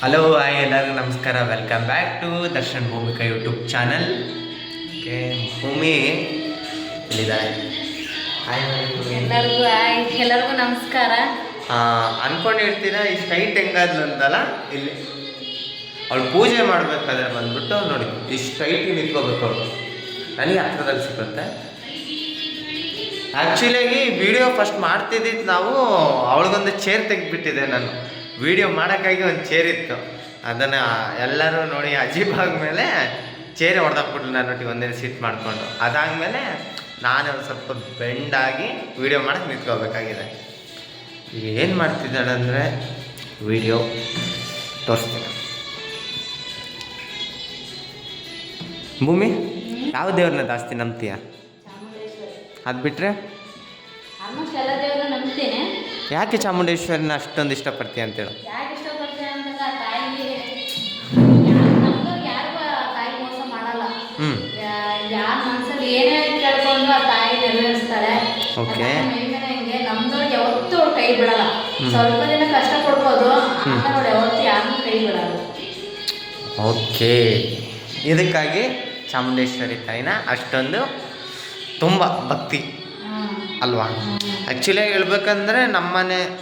Hello hi ಎಲ್ಲರಿಗೂ ನಮಸ್ಕಾರ. Welcome back to Darshan Bhoomika YouTube channel okay Bhoomi ಇಲ್ಲಿದ್ದಾಳೆ hi ಎಲ್ಲರಿಗೂ hi ಎಲ್ಲರಿಗೂ ನಮಸ್ಕಾರ. ಅಂದ್ಕೊಂಡಿರ್ತೀರಾ ಈ ಸ್ಟೈಟ್ ಹೆಂಗಾದ್ಲು ಅಂತಲ್ಲ ಇಲ್ಲಿ. ಅವಳು ಪೂಜೆ ಮಾಡಬೇಕಾದ್ರೆ ಬಂದ್ಬಿಟ್ಟು ನೋಡಿ ಈ ಸ್ಟೈಟ್ ನಿಂತ್ಕೋಬೇಕು ಅವಳು. ನನಗೆ ಹತ್ರದಲ್ಲಿ ಸಿಗುತ್ತೆ. ಆ್ಯಕ್ಚುಲಿಯಾಗಿ ವಿಡಿಯೋ ಫಸ್ಟ್ ಮಾಡ್ತಿದ್ದಿದ್ದು ನಾವು ಅವಳಿಗೊಂದು ಚೇರ್ ತೆಗೆದ್ಬಿಟ್ಟಿದ್ದೆ ನಾನು. ವಿಡಿಯೋ ಮಾಡೋಕ್ಕಾಗಿ ಒಂದು ಚೇರ್ ಇತ್ತು. ಅದನ್ನು ಎಲ್ಲರೂ ನೋಡಿ ಅಜೀಬ್ ಆದಮೇಲೆ ಚೇರೆ ಹೊಡೆದಾಕ್ಬಿಟ್ಲು ನಾನು ಒಟ್ಟಿಗೆ ಒಂದೇ ಸೀಟ್ ಮಾಡಿಕೊಂಡು. ಅದಾದಮೇಲೆ ನಾನು ಒಂದು ಸ್ವಲ್ಪ ಬೆಂಡಾಗಿ ವಿಡಿಯೋ ಮಾಡೋಕ್ಕೆ ನಿಂತ್ಕೋಬೇಕಾಗಿದೆ ಏನು ಮಾಡ್ತಿದ್ದಾಳೆ ಅಂದರೆ ವಿಡಿಯೋ ತೋರಿಸ್ತೀನಿ. ಭೂಮಿ, ಯಾವ ದೇವ್ರನ್ನ ಜಾಸ್ತಿ ನಂಬ್ತೀಯ? ಅದು ಬಿಟ್ಟರೆ ಯಾಕೆ ಚಾಮುಂಡೇಶ್ವರಿನ ಅಷ್ಟೊಂದು ಇಷ್ಟಪಡ್ತೀಯ ಅಂತೇಳು? ಯಾಕೆ ಇಷ್ಟಪಡ್ತೀನಿ ಅಂತಂದ್ರೆ ಆ ತಾಯಿಗೆ ನಮ್ದು ಯಾರಿಗೂ ತಾಯಿ ಮೋಸ ಮಾಡಲ್ಲ. ಹ್ಞೂ ಯಾರ ಮನ್ಸಲ್ಲಿ ಏನೇ ಕೇಳ್ಕೊಂಡು ಆ ತಾಯಿ ನೆರವೇರಿಸ್ತಾಳೆ. Okay. ಮೇಲ್ಮೇಲೆ ಹಿಂಗೆ ನಮ್ದವ್ರಿಗೆ ಯಾವತ್ತೂ ಕೈ ಬಿಡಲ್ಲ. ಸ್ವಲ್ಪ ದಿನ ಕಷ್ಟ ಕೊಡ್ಬೋದು ಹ್ಮ್. ಆಮೇಲೆ ಯಾರನ್ನೂ ಕೈ ಬಿಡಲ್ಲ. ಓಕೆ. ಇದಕ್ಕಾಗಿ ಚಾಮುಂಡೇಶ್ವರಿ ತಾಯಿನ ಅಷ್ಟೊಂದು ತುಂಬ ಭಕ್ತಿ. ಅಲ್ವಾ. ಆ್ಯಕ್ಚುಲಿಯಾಗಿ ಹೇಳ್ಬೇಕಂದ್ರೆ ನಮ್ಮನೆ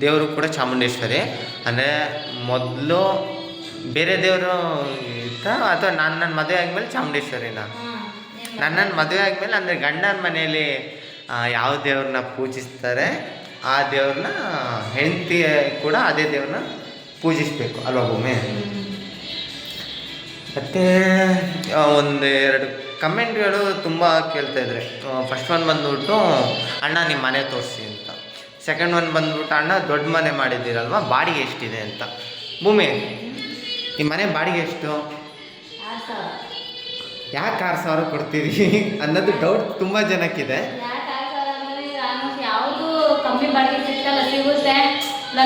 ದೇವರು ಕೂಡ ಚಾಮುಂಡೇಶ್ವರಿ. ಅಂದರೆ ಮೊದಲು ಬೇರೆ ದೇವರು ಇತ್ತ? ಅಥವಾ ನಾನು ನನ್ನ ಮದುವೆ ಆದಮೇಲೆ ಚಾಮುಂಡೇಶ್ವರಿನ? ನನ್ನ ನಿನ್ನ- ಮದುವೆ ಆದಮೇಲೆ ಅಂದರೆ ಗಂಡನ ಮನೆಯಲ್ಲಿ ಯಾವ ದೇವ್ರನ್ನ ಪೂಜಿಸ್ತಾರೆ ಆ ದೇವ್ರನ್ನ ಹೆಂಡತಿ ಕೂಡ ಅದೇ ದೇವ್ರನ್ನ ಪೂಜಿಸಬೇಕು ಅಲ್ವಾ ಭೂಮಿ. ಮತ್ತು ಒಂದು ಎರಡು ಕಮೆಂಟ್ಗಳು ತುಂಬ ಕೇಳ್ತಾ ಇದ್ರೆ. ಫಸ್ಟ್ ಒನ್ ಬಂದ್ಬಿಟ್ಟು, ಅಣ್ಣ ನಿಮ್ಮ ಮನೆ ತೋರಿಸಿ ಅಂತ. ಸೆಕೆಂಡ್ ಒನ್ ಬಂದ್ಬಿಟ್ಟು, ಅಣ್ಣ, ದೊಡ್ಡ ಮನೆ ಮಾಡಿದ್ದೀರಲ್ವ? ಬಾಡಿಗೆ ಎಷ್ಟಿದೆ ಅಂತ. ಭೂಮಿ ನಿಮ್ಮ ಮನೆ ಬಾಡಿಗೆ ಎಷ್ಟು? ಯಾಕೆ ಆರು ಸಾವಿರ ಕೊಡ್ತೀರಿ? ಅನ್ನೋದು ಡೌಟ್ ತುಂಬ ಜನಕ್ಕಿದೆ.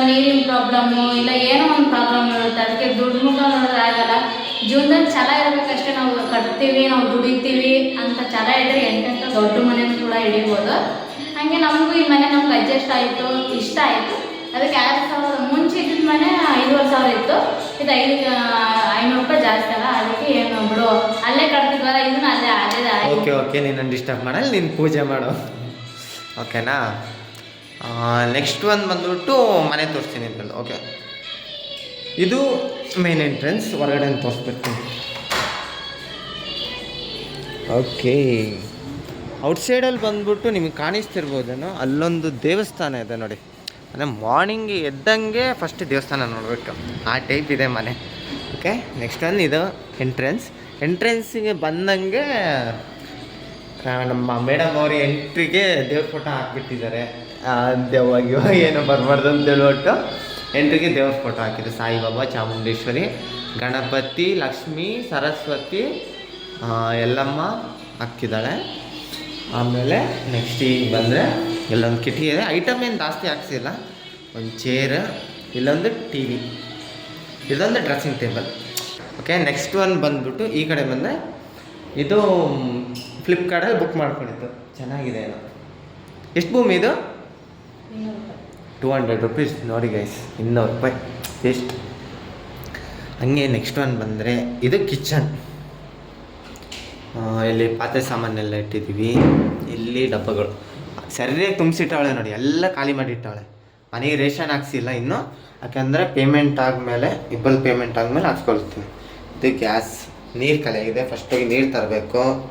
ನೀರಿನ ಪ್ರಾಬ್ಲಮ್ಮು ಇಲ್ಲ, ಏನೋ ಒಂದು ಪ್ರಾಬ್ಲಮ್ ಇರುತ್ತೆ. ಅದಕ್ಕೆ ದುಡ್ಡು ಮುಖ ನೋಡಿದ್ರೆ ಆಗಲ್ಲ. ಜೀವನದಲ್ಲಿ ಛಲ ಇರಬೇಕಷ್ಟೇ ನಾವು ಕಟ್ತೀವಿ, ನಾವು ದುಡಿತೀವಿ ಅಂತ ಛಲ ಇದ್ರೆ ಎಂತೆಂಥ ದೊಡ್ಡ ಮನೆಯೂ ಕೂಡ ಹಿಡಿಬೋದು. ಹಾಗೆ ನಮಗೂ ಈ ಮನೆ ನಮ್ಗೆ ಅಡ್ಜಸ್ಟ್ ಆಯಿತು, ಇಷ್ಟ ಆಯಿತು. ಅದಕ್ಕೆ ಆರು ಸಾವಿರ ಮುಂಚೆ ಇದ್ದಿದ್ದ ಮನೆ ಐದುವರೆ ಸಾವಿರ ಇತ್ತು. ಇದು ಐದು ಐನೂರು ರೂಪಾಯಿ ಜಾಸ್ತಿ ಅಲ್ಲ, ಅದಕ್ಕೆ ಏನು ಬಿಡು. ಅಲ್ಲೇ ಕಟ್ತಿದ್ವಲ್ಲ, ಇದನ್ನ ಅಲ್ಲೇ ಅದೇ ಓಕೆ ಓಕೆ ನೀನು ಡಿಸ್ಟರ್ಬ್ ಮಾಡಲ್ಲ ನೀನು ಪೂಜೆ ಮಾಡು. ಓಕೆನಾ? ನೆಕ್ಸ್ಟ್ ಒಂದು ಬಂದ್ಬಿಟ್ಟು ಮನೆ ತೋರಿಸ್ತೀನಿ ಓಕೆ. ಇದು ಮೇನ್ ಎಂಟ್ರೆನ್ಸ್ ಹೊರಗಡೆ ತೋರಿಸ್ಬಿಡ್ತೀನಿ ಓಕೆ ಔಟ್ಸೈಡಲ್ಲಿ ಬಂದ್ಬಿಟ್ಟು ನಿಮಗೆ ಕಾಣಿಸ್ತಿರ್ಬೋದೇನೋ, ಅಲ್ಲೊಂದು ದೇವಸ್ಥಾನ ಇದೆ ನೋಡಿ. ಅಂದರೆ ಮಾರ್ನಿಂಗ್ ಎದ್ದಂಗೆ ಫಸ್ಟ್ ದೇವಸ್ಥಾನ ನೋಡಬೇಕು. ಆ ಟೈಪ್ ಇದೆ ಮನೆ. ಓಕೆ ನೆಕ್ಸ್ಟ್ ಒಂದು ಇದು ಎಂಟ್ರೆನ್ಸ್ ಎಂಟ್ರೆನ್ಸಿಗೆ ಬಂದಂಗೆ ನಮ್ಮ ಮೇಡಮ್ ಅವ್ರ ಎಂಟ್ರಿಗೆ ದೇವ್ರ ಫೋಟೋ ಹಾಕ್ಬಿಟ್ಟಿದ್ದಾರೆ. ದೆವ್ವಾಗಿವ ಏನೋ ಬರಬಾರ್ದು ಅಂತ ಹೇಳ್ಬಿಟ್ಟು. ಎಂಟ್ರಿಗೆ ದೇವ್ರ ಫೋಟೋ ಹಾಕಿದ್ರು. ಸಾಯಿಬಾಬಾ, ಚಾಮುಂಡೇಶ್ವರಿ, ಗಣಪತಿ, ಲಕ್ಷ್ಮಿ, ಸರಸ್ವತಿ ಎಲ್ಲಮ್ಮ ಹಾಕಿದ್ದಾಳೆ. ಆಮೇಲೆ ನೆಕ್ಸ್ಟ್ ಈಗ ಬಂದರೆ ಇಲ್ಲೊಂದು ಕಿಟಕಿ ಇದೆ. ಐಟಮ್ ಏನು ಜಾಸ್ತಿ ಹಾಕ್ಸಿಲ್ಲ. ಒಂದು ಚೇರ್ ಇಲ್ಲೊಂದು ಟಿ ವಿ ಇದೊಂದು dressing table okay next one ಬಂದ್ಬಿಟ್ಟು ಈ ಕಡೆ ಬಂದರೆ ಇದು ಫ್ಲಿಪ್ಕಾರ್ಟಲ್ಲಿ ಬುಕ್ ಮಾಡ್ಕೊಂಡಿತ್ತು ಚೆನ್ನಾಗಿದೆ ಏನೋ. ಎಷ್ಟು ಭೂಮಿ ಇದು? ಟೂ ಹಂಡ್ರೆಡ್ ರುಪೀಸ್ ನೋಡಿ ಗೈಸ್ ಇನ್ನೂರು ರೂಪಾಯಿ. ಎಷ್ಟು ಹಂಗೆ ನೆಕ್ಸ್ಟ್ ಒನ್ ಬಂದರೆ ಇದು ಕಿಚನ್ ಇಲ್ಲಿ ಪಾತ್ರೆ ಸಾಮಾನೆಲ್ಲ ಇಟ್ಟಿದ್ದೀವಿ. ಇಲ್ಲಿ ಡಬ್ಬಗಳು. ಸರಿಯಾಗಿ ತುಂಬಿಸಿಟ್ಟವಳೆ ನೋಡಿ, ಎಲ್ಲ ಖಾಲಿ ಮಾಡಿಟ್ಟಾಳೆ. ಮನೆಗೆ ರೇಷನ್ ಹಾಕ್ಸಿಲ್ಲ ಇನ್ನು. ಯಾಕೆಂದರೆ ಪೇಮೆಂಟ್ ಆದಮೇಲೆ, ಇಬ್ಬಲ್ ಪೇಮೆಂಟ್ ಆದಮೇಲೆ ಹಾಕ್ಸ್ಕೊಳ್ತೀವಿ. ಇದು ಗ್ಯಾಸ್ ನೀರು ಖಾಲಿ ಆಗಿದೆ. ಫಸ್ಟಾಗಿ ನೀರು ತರಬೇಕು.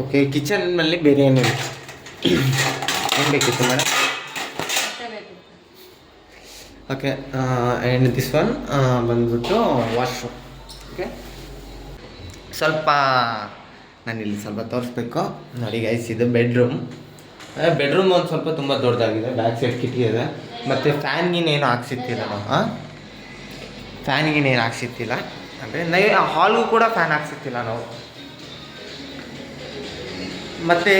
ಓಕೆ ಕಿಚನ್ನಲ್ಲಿ ಬೇರೆ ಏನಿಲ್ಲ. ಏನು ಬೇಕಿತ್ತು madam okay and this one ಬಂದ್ಬಿಟ್ಟು ವಾಶ್ರೂಮ್ ಓಕೆ ಸ್ವಲ್ಪ, ನಾನಿಲ್ಲಿ ಸ್ವಲ್ಪ ತೋರಿಸ್ಬೇಕು. ನೋಡಿ ಗೈಸ್ ಇದು ಬೆಡ್ರೂಮ್ ಬೆಡ್ರೂಮ್ ಒಂದು ಸ್ವಲ್ಪ ತುಂಬ ದೊಡ್ಡದಾಗಿದೆ ಬ್ಯಾಕ್ ಸೈಡ್ ಕಿಟಕಿ ಇದೆ ಮತ್ತು ಫ್ಯಾನ್ಗಿನ ಏನು ಹಾಕ್ಸಿತ್ತಿಲ್ಲ ನಾವು ಹಾಂ ಫ್ಯಾನ್ಗಿನ ಏನು ಹಾಕ್ಸಿತ್ತಿಲ್ಲ ಅಂದರೆ ನೈ ಹಾಲ್ಗೂ ಕೂಡ ಫ್ಯಾನ್ ಹಾಕ್ಸಿತ್ತಿಲ್ಲ ನಾವು. ಮತ್ತು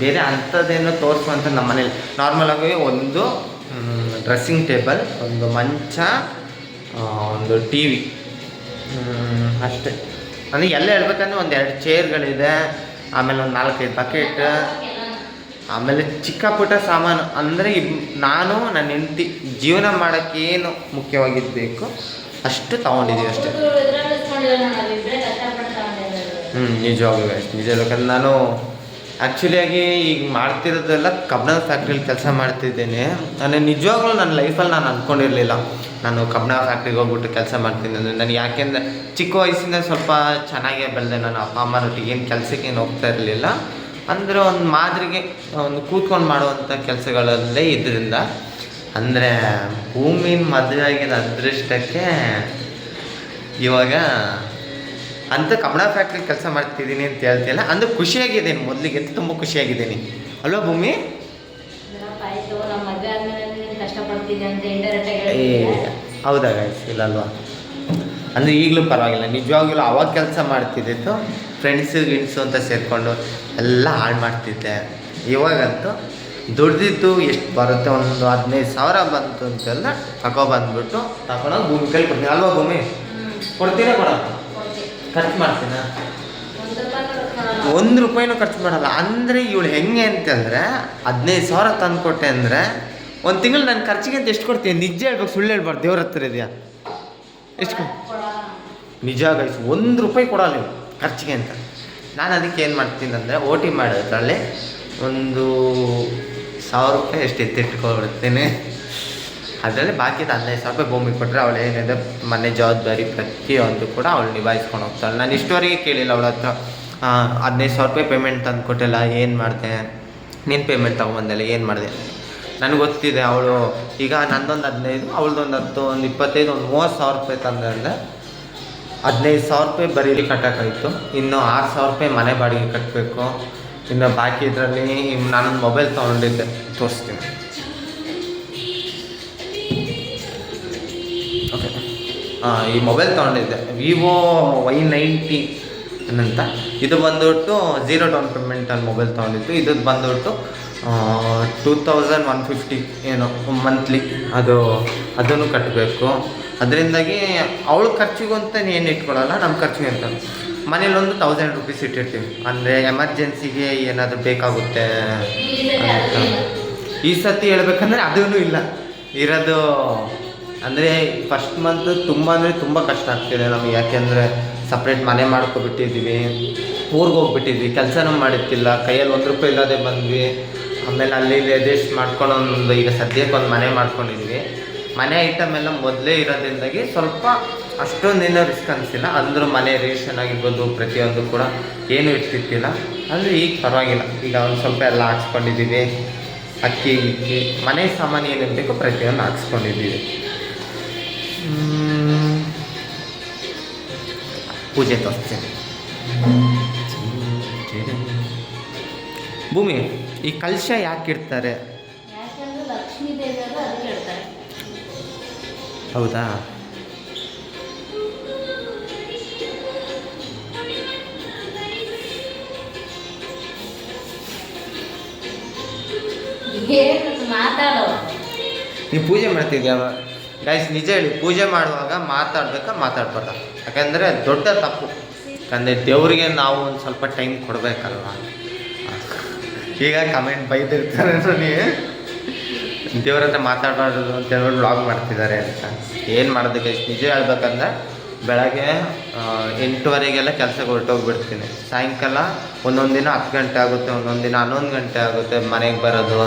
ಬೇರೆ ಅಂಥದ್ದೇನು ತೋರಿಸುವಂಥ ನಮ್ಮ ಮನೇಲಿ ನಾರ್ಮಲಾಗಿ ಒಂದು ಡ್ರೆಸ್ಸಿಂಗ್ ಟೇಬಲ್ ಒಂದು ಮಂಚ ಒಂದು ಟಿ ವಿ ಅಷ್ಟೇ. ನನಗೆ ಎಲ್ಲ ಹೇಳ್ಬೇಕಂದ್ರೆ ಒಂದು ಎರಡು ಚೇರ್ಗಳಿದೆ ಆಮೇಲೆ ಒಂದು ನಾಲ್ಕೈದು ಬಕೆಟ್ ಆಮೇಲೆ ಚಿಕ್ಕ ಪುಟ್ಟ ಸಾಮಾನು. ಅಂದರೆ ನಾನು ನನ್ನ ಹೆಂಡತಿ, ಜೀವನ ಮಾಡೋಕ್ಕೆ ಏನು ಮುಖ್ಯವಾಗಿದ್ದು ಬೇಕು ಅಷ್ಟು ತೊಗೊಂಡಿದ್ದೀವಿ ಅಷ್ಟೇ. ಹ್ಞೂ ನಿಜವಾಗ್ಲೂ ಅಷ್ಟೇ ನಿಜ ಹೇಳ್ಬೇಕಂದ್ರೆ ನಾನು ಆ್ಯಕ್ಚುಲಿಯಾಗಿ ಈಗ ಮಾಡ್ತಿರೋದೆಲ್ಲ ಕಬ್ಬಣ ಫ್ಯಾಕ್ಟ್ರಿಲಿ ಕೆಲಸ ಮಾಡ್ತಿದ್ದೇನೆ. ನಾನು ನಿಜವಾಗ್ಲೂ ನನ್ನ ಲೈಫಲ್ಲಿ ನಾನು ಅಂದ್ಕೊಂಡಿರಲಿಲ್ಲ ನಾನು ಕಬ್ಬಣ ಫ್ಯಾಕ್ಟ್ರಿಗೆ ಹೋಗ್ಬಿಟ್ಟು ಕೆಲಸ ಮಾಡ್ತೀನಿ ಅಂದರೆ ನನಗೆ ಯಾಕೆಂದರೆ ಚಿಕ್ಕ ವಯಸ್ಸಿಂದ ಸ್ವಲ್ಪ ಚೆನ್ನಾಗೇ ಬೆಳೆದೆ. ನಾನು ಅಪ್ಪ ಅಮ್ಮನೊಟ್ಟಿಗೆ ಏನು ಕೆಲಸಕ್ಕೆ ಏನು ಹೋಗ್ತಾ ಇರಲಿಲ್ಲ. ಅಂದರೆ ಒಂದು ಮಾದರಿಗೆ ಒಂದು ಕೂತ್ಕೊಂಡು ಮಾಡುವಂಥ ಕೆಲಸಗಳಲ್ಲೇ ಇದರಿಂದ. ಅಂದರೆ ಭೂಮಿನ ಮದುವೆ ಆಗಿದ ಅದೃಷ್ಟಕ್ಕೆ ಇವಾಗ ಅಂತ ಕಮಲ ಫ್ಯಾಕ್ಟ್ರಿ ಕೆಲಸ ಮಾಡ್ತಿದ್ದೀನಿ ಅಂತ ಹೇಳ್ತಿಲ್ಲ ಅಂದ್ರೆ ಖುಷಿಯಾಗಿದ್ದೀನಿ ಮೊದಲಿಗೆ ತುಂಬ ಖುಷಿಯಾಗಿದ್ದೀನಿ. ಅಲ್ವಾ ಭೂಮಿ? ಹೌದಾ ಗಾಯ್ಸ್ ಇಲ್ಲ ಅಲ್ವಾ? ಅಂದರೆ ಈಗಲೂ ಪರವಾಗಿಲ್ಲ ನಿಜವಾಗ್ಲೂ ಅವಾಗ ಕೆಲಸ ಮಾಡ್ತಿದ್ದಿತ್ತು ಫ್ರೆಂಡ್ಸು ಗಿಂಡ್ಸು ಅಂತ ಸೇರಿಕೊಂಡು ಎಲ್ಲ ಹಾಳು ಮಾಡ್ತಿದ್ದೆ. ಇವಾಗಂತೂ ದುಡ್ದಿದ್ದು ಎಷ್ಟು ಬರುತ್ತೆ? ಒಂದು ಹದಿನೈದು ಸಾವಿರ ಬಂತು ಅಂತೆಲ್ಲ ತಗೊಬಂದ್ಬಿಟ್ಟು ತಗೊಂಡೋಗಿ ಭೂಮಿ ಕೈಲಿ ಕೊಡ್ತೀನಿ. ಅಲ್ವಾ ಭೂಮಿ? ಕೊಡ್ತೀರಾ ಕೊಡ ಖರ್ಚು ಮಾಡ್ತೀನಾ? ಒಂದು ರೂಪಾಯಿನೂ ಖರ್ಚು ಮಾಡಲ್ಲ. ಅಂದರೆ ಇವಳು ಹೆಂಗೆ ಅಂತಂದರೆ ಹದಿನೈದು ಸಾವಿರ ತಂದು ಕೊಟ್ಟೆ ಅಂದರೆ ಒಂದು ತಿಂಗಳು ನಾನು ಖರ್ಚಿಗೆ ಅಂತ ಎಷ್ಟು ಕೊಡ್ತೀನಿ ನಿಜ ಹೇಳ್ಬೇಕು, ಸುಳ್ಳು ಹೇಳ್ಬಾರ್ದು. ದೇವ್ರ ಹತ್ರ ಇದೆಯಾ? ಎಷ್ಟು ನಿಜ ಗೈಸ್ ಒಂದು ರೂಪಾಯಿ ಕೊಡಲ್ಲ ನೀವು ಖರ್ಚಿಗೆ ಅಂತ. ನಾನು ಅದಕ್ಕೆ ಏನು ಮಾಡ್ತೀನಿ ಅಂದರೆ ಓ ಟಿ ಮಾಡೋದ್ರಲ್ಲಿ ಒಂದು ಸಾವಿರ ರೂಪಾಯಿ ಎಷ್ಟು ಎತ್ತಿಟ್ಕೊಬಿಡ್ತೀನಿ ಅದರಲ್ಲಿ ಬಾಕಿ ಹದಿನೈದು ಸಾವಿರ ರೂಪಾಯಿ ಭೂಮಿ ಕೊಟ್ಟರೆ ಅವಳು ಏನಿದೆ, ಮನೆ ಜವಾಬ್ದಾರಿ ಪ್ರತಿಯೊಂದು ಕೂಡ ಅವಳು ನಿಭಾಯಿಸ್ಕೊಂಡು ಹೋಗ್ತಾಳೆ. ನಾನು ಇಷ್ಟವರೆಗೆ ಕೇಳಿಲ್ಲ ಅವಳ ಹತ್ರ ಹದಿನೈದು ಸಾವಿರ ರೂಪಾಯಿ ಪೇಮೆಂಟ್ ತಂದು ಕೊಟ್ಟಿಲ್ಲ, ಏನು ಮಾಡಿದೆ? ನೀನು ಪೇಮೆಂಟ್ ತೊಗೊಂಬಂದಲ್ಲ, ಏನು ಮಾಡಿದೆ? ನನಗೆ ಗೊತ್ತಿದೆ ಅವಳು, ಈಗ ನಂದೊಂದು ಹದಿನೈದು, ಅವಳದೊಂದು ಹತ್ತು, ಒಂದು ಇಪ್ಪತ್ತೈದು, ಒಂದು ಮೂವತ್ತು ಸಾವಿರ ರೂಪಾಯಿ ತಂದೆ ಅಂದರೆ ಹದಿನೈದು ಸಾವಿರ ರೂಪಾಯಿ ಬರೀಲಿ ಕಟ್ಟೋಕ್ಕಾಯ್ತು. ಇನ್ನು ಆರು ಸಾವಿರ ರೂಪಾಯಿ ಮನೆ ಬಾಡಿಗೆ ಕಟ್ಟಬೇಕು ಇನ್ನು ಬಾಕಿ ಇದರಲ್ಲಿ ನಾನೊಂದು ಮೊಬೈಲ್ ತೊಗೊಂಡಿದ್ದೆ, ತೋರಿಸ್ತೀನಿ. ಈ ಮೊಬೈಲ್ ತೊಗೊಂಡಿದ್ದೆ. ವಿವೋ ವೈ ನೈಂಟಿ ಅಂತ ಇದು ಬಂದ್ಬಿಟ್ಟು ಜೀರೋ ಡೌನ್ ಪೇಮೆಂಟಲ್ಲಿ ಮೊಬೈಲ್ ತೊಗೊಂಡಿದ್ದು. ಇದು ಬಂದ್ಬಿಟ್ಟು ಟೂ ತೌಸಂಡ್ ಒನ್ ಫಿಫ್ಟಿ ಏನೋ ಮಂತ್ಲಿ ಅದು, ಅದನ್ನು ಕಟ್ಟಬೇಕು ಅದರಿಂದಾಗಿ ಅವಳ ಖರ್ಚಿಗೂ ಅಂತ ಏನು ಇಟ್ಕೊಳ್ಳಲ್ಲ ನಮ್ಮ ಖರ್ಚಿಗೆ ಅಂತ. ಮನೇಲಿ ಒಂದು ತೌಸಂಡ್ ರುಪೀಸ್ ಇಟ್ಟಿರ್ತೀವಿ. ಅಂದರೆ ಎಮರ್ಜೆನ್ಸಿಗೆ ಏನಾದರೂ ಬೇಕಾಗುತ್ತೆ ಅಂತ. ಈ ಸತಿ ಹೇಳ್ಬೇಕಂದ್ರೆ ಅದೂ ಇಲ್ಲ. ಇರೋದು ಅಂದರೆ ಫಸ್ಟ್ ಮಂತ್ ತುಂಬ ಅಂದರೆ ತುಂಬ ಕಷ್ಟ ಆಗ್ತಿದೆ ನಮಗೆ. ಯಾಕೆಂದರೆ ಸಪ್ರೇಟ್ ಮನೆ ಮಾಡ್ಕೊಬಿಟ್ಟಿದ್ದೀವಿ ಊರಿಗೆ ಹೋಗ್ಬಿಟ್ಟಿದ್ವಿ, ಕೆಲಸನೂ ಮಾಡಿರ್ತಿಲ್ಲ ಕೈಯಲ್ಲಿ ಒಂದು ರೂಪಾಯಿ ಇಲ್ಲದೆ ಬಂದ್ವಿ. ಆಮೇಲೆ ಅಲ್ಲಿ ಇಲ್ಲಿ ಅಡ್ಜಸ್ಟ್ ಮಾಡ್ಕೊಂಡು ಈಗ ಸದ್ಯಕ್ಕೆ ಒಂದು ಮನೆ ಮಾಡ್ಕೊಂಡಿದ್ವಿ. ಮನೆ ಐಟಮ್ ಎಲ್ಲ ಮೊದಲೇ ಇರೋದ್ರಿಂದಾಗಿ ಸ್ವಲ್ಪ ಅಷ್ಟೊಂದೇನೋ ರಿಸ್ಕ್ ಅನಿಸಿಲ್ಲ. ಅಂದರೂ ಮನೆ ರೇಷನ್ ಆಗಿರ್ಬೋದು, ಪ್ರತಿಯೊಂದು ಕೂಡ ಏನೂ ಇರ್ತಿತ್ತಿಲ್ಲ ಅಂದರೆ ಈಗ ಪರವಾಗಿಲ್ಲ. ಈಗ ಒಂದು ಸ್ವಲ್ಪ ಎಲ್ಲ ಹಾಕ್ಸ್ಕೊಂಡಿದ್ದೀವಿ. ಅಕ್ಕಿ, ಇಕ್ಕಿ, ಮನೆ ಸಾಮಾನು ಏನೇನು ಬೇಕೋ ಪ್ರತಿಯೊಂದು ಹಾಕ್ಸ್ಕೊಂಡಿದ್ದೀವಿ. ಪೂಜೆ ತೋರಿಸ್ತೀನಿ ಭೂಮಿ ಈ ಕಲಶ ಯಾಕೆ ಇಡ್ತಾರೆ? ಹೌದಾ? ನೀವು ಪೂಜೆ ಮಾಡ್ತಿದ್ಯಾ? ಗೈಸ್ ನಿಜ ಹೇಳಿ, ಪೂಜೆ ಮಾಡುವಾಗ ಮಾತಾಡ್ಬೇಕಾ ಮಾತಾಡ್ಬಾರ್ದ? ಯಾಕೆಂದರೆ ದೊಡ್ಡ ತಪ್ಪು. ಯಾಕಂದರೆ ದೇವರಿಗೆ ನಾವು ಒಂದು ಸ್ವಲ್ಪ ಟೈಮ್ ಕೊಡಬೇಕಲ್ವ? ಈಗ ಕಮೆಂಟ್ ಬೈದಿರ್ತಾರೆ ನೀವು. ದೇವ್ರ ಹತ್ರ ಮಾತಾಡಬಾರ್ದು ಅಂತ ಹೇಳ್ಬಿಟ್ಟು ಬ್ಲಾಗ್ ಮಾಡ್ತಿದ್ದಾರೆ ಅಂತ. ಏನು ಮಾಡೋದು ಗೈಸ್ ನಿಜ ಹೇಳ್ಬೇಕಂದ್ರೆ ಬೆಳಗ್ಗೆ ಎಂಟುವರೆಗೆಲ್ಲ ಕೆಲಸಕ್ಕೆ ಹೊರಟೋಗ್ಬಿಡ್ತೀನಿ. ಸಾಯಂಕಾಲ ಒಂದೊಂದು ದಿನ ಹತ್ತು ಗಂಟೆ ಆಗುತ್ತೆ, ಒಂದೊಂದು ದಿನ ಹನ್ನೊಂದು ಗಂಟೆ ಆಗುತ್ತೆ ಮನೆಗೆ ಬರೋದು.